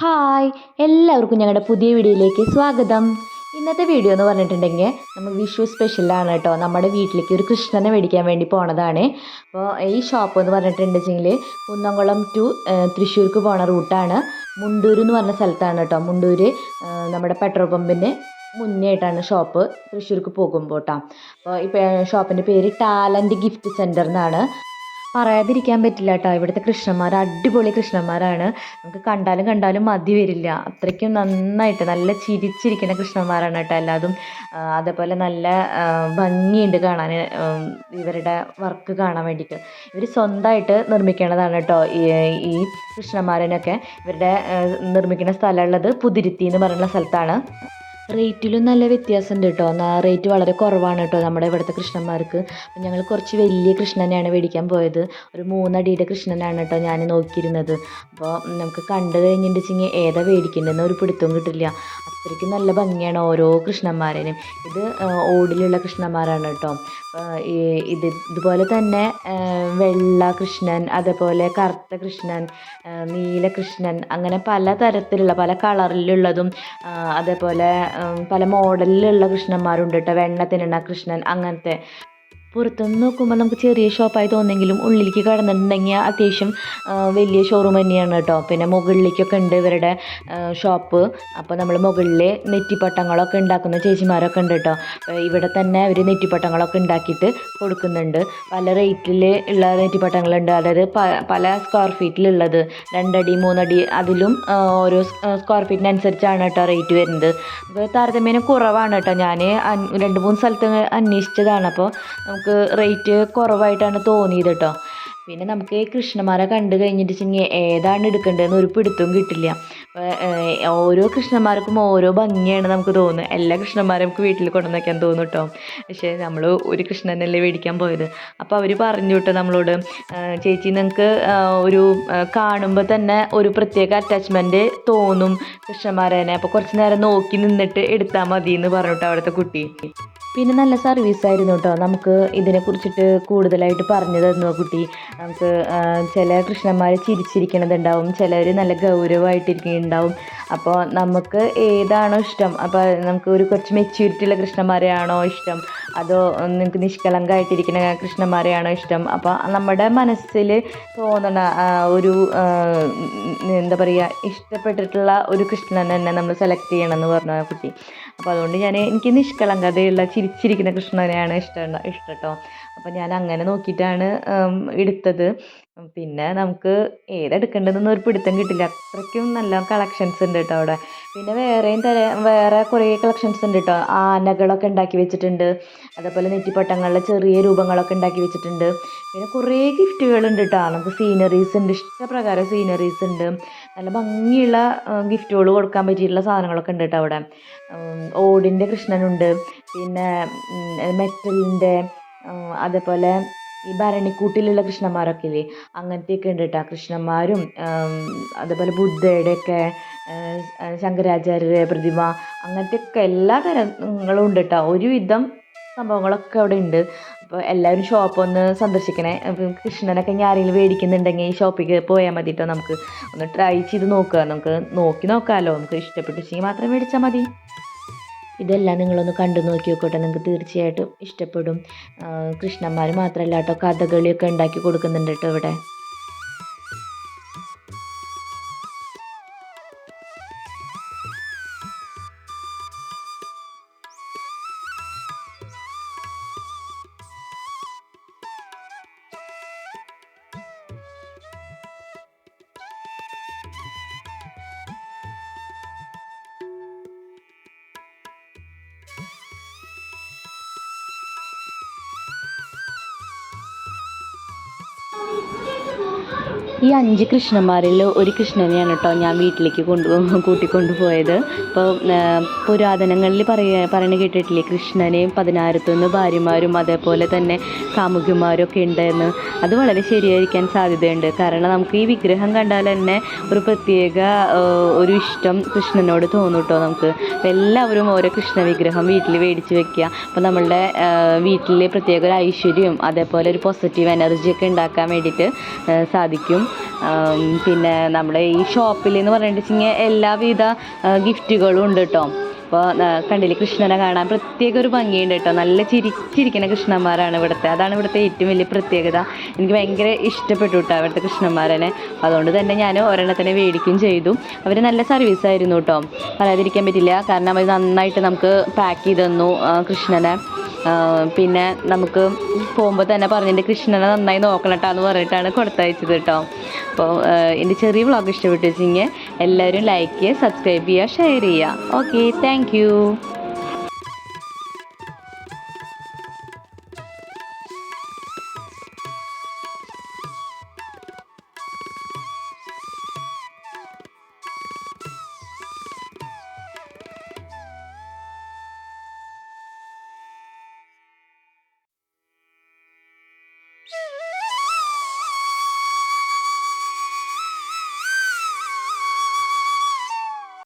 Hi എല്ലാവർക്കും ഞങ്ങളുടെ പുതിയ വീഡിയോയിലേക്ക് സ്വാഗതം. ഇന്നത്തെ വീഡിയോ എന്ന് പറഞ്ഞിട്ടുണ്ടെങ്കിൽ നമ്മൾ വിഷു സ്പെഷ്യലാണ് കേട്ടോ. നമ്മുടെ വീട്ടിലേക്ക് ഒരു കൃഷ്ണനെ മേടിക്കാൻ വേണ്ടി പോണതാണ്. അപ്പോൾ ഈ ഷോപ്പ് എന്ന് പറഞ്ഞിട്ടുണ്ടെങ്കിൽ കുന്നംകുളം ടു തൃശ്ശൂർക്ക് പോണ റൂട്ടാണ് മുണ്ടൂർ എന്ന് പറഞ്ഞ സ്ഥലത്താണ് കേട്ടോ. മുണ്ടൂർ നമ്മുടെ പെട്രോൾ പമ്പിന്റെ മുന്നേ ആയിട്ടാണ് ഷോപ്പ് തൃശ്ശൂർക്ക് പോകുമ്പോൾ അപ്പോൾ ഈ ഷോപ്പിന്റെ പേര് ടാലന്റ് ഗിഫ്റ്റ് സെന്റർ എന്നാണ്. പറയാതിരിക്കാൻ പറ്റില്ല കേട്ടോ ഇവിടുത്തെ കൃഷ്ണന്മാർ അടിപൊളി കൃഷ്ണന്മാരാണ്. നമുക്ക് കണ്ടാലും കണ്ടാലും മതി വരില്ല. അത്രയ്ക്കും നന്നായിട്ട് നല്ല ചിരിച്ചിരിക്കുന്ന കൃഷ്ണന്മാരാണ് കേട്ടോ എല്ലാതും. അതേപോലെ നല്ല ഭംഗിയുണ്ട് കാണാൻ ഇവരുടെ വർക്ക് കാണാൻ വേണ്ടിയിട്ട് ഇവർ സ്വന്തമായിട്ട് നിർമ്മിക്കണതാണ് കേട്ടോ ഈ കൃഷ്ണന്മാരനൊക്കെ. ഇവരുടെ നിർമ്മിക്കുന്ന സ്ഥലമുള്ളത് പുതിരുത്തി എന്ന് പറയുന്ന സ്ഥലത്താണ്. റേറ്റിലും നല്ല വ്യത്യാസമുണ്ട് കേട്ടോ. റേറ്റ് വളരെ കുറവാണ് കേട്ടോ നമ്മുടെ ഇവിടുത്തെ കൃഷ്ണന്മാർക്ക്. അപ്പം ഞങ്ങൾ കുറച്ച് വലിയ കൃഷ്ണനെയാണ് മേടിക്കാൻ പോയത്. ഒരു മൂന്നടിയുടെ കൃഷ്ണനാണ് കേട്ടോ ഞാൻ നോക്കിയിരുന്നത്. അപ്പോൾ നമുക്ക് കണ്ടു കഴിഞ്ഞിട്ട് കഴിഞ്ഞിട്ടുണ്ടെങ്കിൽ ഏതാ മേടിക്കേണ്ടതെന്ന് ഒരു പിടുത്തവും കിട്ടില്ല. അത്രയ്ക്ക് നല്ല ഭംഗിയാണ് ഓരോ കൃഷ്ണന്മാരേനും. ഇത് ഓടിലുള്ള കൃഷ്ണന്മാരാണ് കേട്ടോ. ഇത് ഇതുപോലെ തന്നെ വെള്ള കൃഷ്ണൻ അതേപോലെ കറുത്ത കൃഷ്ണൻ നീല കൃഷ്ണൻ അങ്ങനെ പല തരത്തിലുള്ള പല കളറിലുള്ളതും അതേപോലെ പല മോഡലിലുള്ള കൃഷ്ണന്മാരുണ്ട് കേട്ടോ. വെണ്ണ തിന്നണ കൃഷ്ണൻ അങ്ങനത്തെ പുറത്തുനിന്ന് നോക്കുമ്പോൾ നമുക്ക് ചെറിയ ഷോപ്പായി തോന്നെങ്കിലും ഉള്ളിലേക്ക് കടന്നിട്ടുണ്ടെങ്കിൽ അത്യാവശ്യം വലിയ ഷോറൂം തന്നെയാണ് കേട്ടോ. പിന്നെ മുകളിലേക്കൊക്കെ ഉണ്ട് ഇവരുടെ ഷോപ്പ് അപ്പോൾ നമ്മൾ മുകളിൽ നെറ്റിപ്പട്ടങ്ങളൊക്കെ ഉണ്ടാക്കുന്ന ചേച്ചിമാരൊക്കെ ഉണ്ട് കേട്ടോ. ഇവിടെ തന്നെ അവർ നെറ്റിപ്പട്ടങ്ങളൊക്കെ ഉണ്ടാക്കിയിട്ട് കൊടുക്കുന്നുണ്ട്. പല റേറ്റിൽ ഉള്ള നെറ്റിപ്പട്ടങ്ങളുണ്ട്. അതായത് പല സ്ക്വയർ ഫീറ്റിലുള്ളത് രണ്ടടി മൂന്നടി അതിലും ഓരോ സ്ക്വയർ ഫീറ്റിനനുസരിച്ചാണ് കേട്ടോ റേറ്റ് വരുന്നത്. താരതമ്യേന കുറവാണ് കേട്ടോ. ഞാൻ രണ്ട് മൂന്ന് സ്ഥലത്ത് അന്വേഷിച്ചതാണ്. അപ്പോൾ നമുക്ക് റേറ്റ് കുറവായിട്ടാണ് തോന്നിയത് കേട്ടോ പിന്നെ നമുക്ക് കൃഷ്ണന്മാരെ കണ്ടു കഴിഞ്ഞിട്ടുണ്ടെങ്കിൽ ഏതാണ് എടുക്കേണ്ടതെന്ന് ഒരു പിടുത്തവും കിട്ടില്ല. ഓരോ കൃഷ്ണന്മാർക്കും ഓരോ ഭംഗിയാണ് നമുക്ക് തോന്നുന്നത്. എല്ലാ കൃഷ്ണന്മാരും നമുക്ക് വീട്ടിൽ കൊണ്ടുവന്നേക്കാൻ തോന്നും കേട്ടോ പക്ഷേ നമ്മൾ ഒരു കൃഷ്ണനല്ലേ മേടിക്കാൻ പോയത്? അപ്പോൾ അവർ പറഞ്ഞു കേട്ടോ നമ്മളോട് ചേച്ചി നിങ്ങൾക്ക് ഒരു കാണുമ്പോൾ തന്നെ ഒരു പ്രത്യേക അറ്റാച്ച്മെന്റ് തോന്നും കൃഷ്ണന്മാരേനെ. അപ്പോൾ കുറച്ച് നേരം നോക്കി നിന്നിട്ട് എടുത്താൽ മതി എന്ന് പറഞ്ഞിട്ട് അവിടുത്തെ കുട്ടി. പിന്നെ നല്ല സർവീസ് ആയിരുന്നു കേട്ടോ നമുക്ക് ഇതിനെക്കുറിച്ചിട്ട് കൂടുതലായിട്ട് പറഞ്ഞു തന്നു കുട്ടി. നമുക്ക് ചില കൃഷ്ണന്മാർ ചിരിച്ചിരിക്കണതുണ്ടാവും ചിലർ നല്ല ഗൗരവമായിട്ടിരിക്കുന്നുണ്ടാവും. അപ്പോൾ നമുക്ക് ഏതാണോ ഇഷ്ടം? അപ്പോൾ നമുക്ക് ഒരു കുറച്ച് മെച്യൂരിറ്റി ഉള്ള കൃഷ്ണന്മാരെയാണോ ഇഷ്ടം? അതോ നിങ്ങൾക്ക് നിഷ്കളങ്കമായിട്ടിരിക്കുന്ന കൃഷ്ണന്മാരെയാണോ ഇഷ്ടം? അപ്പോൾ നമ്മുടെ മനസ്സിൽ തോന്നണ ഒരു എന്താ പറയുക ഇഷ്ടപ്പെട്ടിട്ടുള്ള ഒരു കൃഷ്ണനെ തന്നെ നമ്മൾ സെലക്ട് ചെയ്യണം എന്ന് കുട്ടി. അപ്പോൾ അതുകൊണ്ട് ഞാൻ എനിക്ക് നിഷ്കളങ്കതയുള്ള ചിരിച്ചിരിക്കുന്ന കൃഷ്ണനെയാണ് ഇഷ്ടം ഇഷ്ടം കേട്ടോ അപ്പോൾ ഞാൻ അങ്ങനെ നോക്കിയിട്ടാണ് എടുത്തത്. പിന്നെ നമുക്ക് ഏതെടുക്കേണ്ടതെന്ന് ഒരു പിടുത്തം കിട്ടില്ല. അത്രയ്ക്കും നല്ല കളക്ഷൻസ് ഉണ്ട് കേട്ടോ അവിടെ. പിന്നെ വേറെയും തര വേറെ കുറേ കളക്ഷൻസ് ഉണ്ട് കേട്ടോ ആനകളൊക്കെ ഉണ്ടാക്കി വെച്ചിട്ടുണ്ട്. അതേപോലെ നെറ്റിപ്പട്ടങ്ങളിലെ ചെറിയ രൂപങ്ങളൊക്കെ ഉണ്ടാക്കി വെച്ചിട്ടുണ്ട്. പിന്നെ കുറേ ഗിഫ്റ്റുകളുണ്ട് കേട്ടോ നമുക്ക് സീനറീസ് ഉണ്ട്. ഇഷ്ടപ്രകാരം സീനറീസ് ഉണ്ട്. നല്ല ഭംഗിയുള്ള ഗിഫ്റ്റുകൾ കൊടുക്കാൻ പറ്റിയിട്ടുള്ള സാധനങ്ങളൊക്കെ ഉണ്ട് കേട്ടോ അവിടെ ഓടിന്റെ കൃഷ്ണനുണ്ട്. പിന്നെ മെറ്റലിന്റെ അതേപോലെ ഈ ഭരണിക്കൂട്ടിലുള്ള കൃഷ്ണന്മാരൊക്കെ ഇല്ലേ? അങ്ങനത്തെയൊക്കെ ഉണ്ട് കേട്ടോ കൃഷ്ണന്മാരും അതേപോലെ ബുദ്ധയുടെയൊക്കെ ശങ്കരാചാര്യരുടെ പ്രതിമ അങ്ങനത്തെയൊക്കെ എല്ലാ തരങ്ങളും ഉണ്ട് കേട്ടോ ഒരുവിധം സംഭവങ്ങളൊക്കെ അവിടെ ഉണ്ട്. അപ്പോൾ എല്ലാവരും ഷോപ്പ് ഒന്ന് സന്ദർശിക്കണേ. അപ്പം കൃഷ്ണനൊക്കെ ഇനി ആരെങ്കിലും മേടിക്കുന്നുണ്ടെങ്കിൽ ഈ ഷോപ്പിലേക്ക് പോയാൽ മതി കേട്ടോ നമുക്ക്. ഒന്ന് ട്രൈ ചെയ്ത് നോക്കുക നമുക്ക് നോക്കി നോക്കാമല്ലോ നമുക്ക് ഇഷ്ടപ്പെട്ടിച്ചെങ്കിൽ മാത്രം മേടിച്ചാൽ മതി. ഇതെല്ലാം നിങ്ങളൊന്ന് കണ്ടു നോക്കി നോക്കട്ടെ. നിങ്ങൾക്ക് തീർച്ചയായിട്ടും ഇഷ്ടപ്പെടും. കൃഷ്ണന്മാർ മാത്രമല്ല കേട്ടോ കഥകളിയൊക്കെ ഉണ്ടാക്കി കൊടുക്കുന്നുണ്ട് കേട്ടോ ഇവിടെ. つけても入る ഈ അഞ്ച് കൃഷ്ണന്മാരിൽ ഒരു കൃഷ്ണനെയാണ് കേട്ടോ ഞാൻ വീട്ടിലേക്ക് കൊണ്ടു കൂട്ടിക്കൊണ്ടു പോയത് ഇപ്പോൾ പുരാതനങ്ങളിൽ പറയ പറയണ കേട്ടിട്ടില്ലേ? കൃഷ്ണനെയും പതിനായിരത്തൊന്ന് ഭാര്യമാരും അതേപോലെ തന്നെ കാമുകിമാരും ഒക്കെ ഉണ്ടെന്ന്. അത് വളരെ ശരിയായിരിക്കാൻ സാധ്യതയുണ്ട്. കാരണം നമുക്ക് ഈ വിഗ്രഹം കണ്ടാൽ തന്നെ ഒരു പ്രത്യേക ഒരു ഇഷ്ടം കൃഷ്ണനോട് തോന്നും കേട്ടോ നമുക്ക്. എല്ലാവരും ഓരോ കൃഷ്ണ വിഗ്രഹം വീട്ടിൽ മേടിച്ച് വെക്കുക. അപ്പോൾ നമ്മളുടെ വീട്ടിൽ പ്രത്യേക ഒരു ഐശ്വര്യവും അതേപോലെ ഒരു പോസിറ്റീവ് എനർജി ഒക്കെ ഉണ്ടാക്കാൻ വേണ്ടിയിട്ട് സാധിക്കും. പിന്നെ നമ്മുടെ ഈ ഷോപ്പിൽ എന്ന് പറഞ്ഞിട്ടുണ്ടെങ്കിൽ എല്ലാവിധ ഗിഫ്റ്റുകളും ഉണ്ട് കേട്ടോ അപ്പോൾ കണ്ടില്ലേ കൃഷ്ണനെ കാണാൻ പ്രത്യേക ഒരു ഭംഗിയുണ്ട് കേട്ടോ നല്ല ചിരിച്ചിരിക്കുന്ന കൃഷ്ണന്മാരാണ് ഇവിടുത്തെ. അതാണ് ഇവിടുത്തെ ഏറ്റവും വലിയ പ്രത്യേകത. എനിക്ക് ഭയങ്കര ഇഷ്ടപ്പെട്ടു കേട്ടോ അവിടുത്തെ കൃഷ്ണന്മാരനെ. അതുകൊണ്ട് തന്നെ ഞാൻ ഒരെണ്ണത്തിനെ മേടിക്കുകയും ചെയ്തു. അവർ നല്ല സർവീസ് ആയിരുന്നു കേട്ടോ പറയാതിരിക്കാൻ പറ്റില്ല. കാരണം അവർ നന്നായിട്ട് നമുക്ക് പാക്ക് ചെയ്തു തന്നു കൃഷ്ണനെ. പിന്നെ നമുക്ക് പോകുമ്പോൾ തന്നെ പറഞ്ഞിട്ട് കൃഷ്ണനെ നന്നായി നോക്കണം എന്ന് പറഞ്ഞിട്ടാണ് കൊടുത്തയച്ചത് കേട്ടോ അപ്പോൾ എന്റെ ചെറിയ വ്ളോഗ് ഇഷ്ടപ്പെട്ടു വെച്ചെങ്കിൽ എല്ലാവരും ലൈക്ക് ചെയ്യുക സബ്സ്ക്രൈബ് ചെയ്യുക ഷെയർ ചെയ്യുക. Okay thank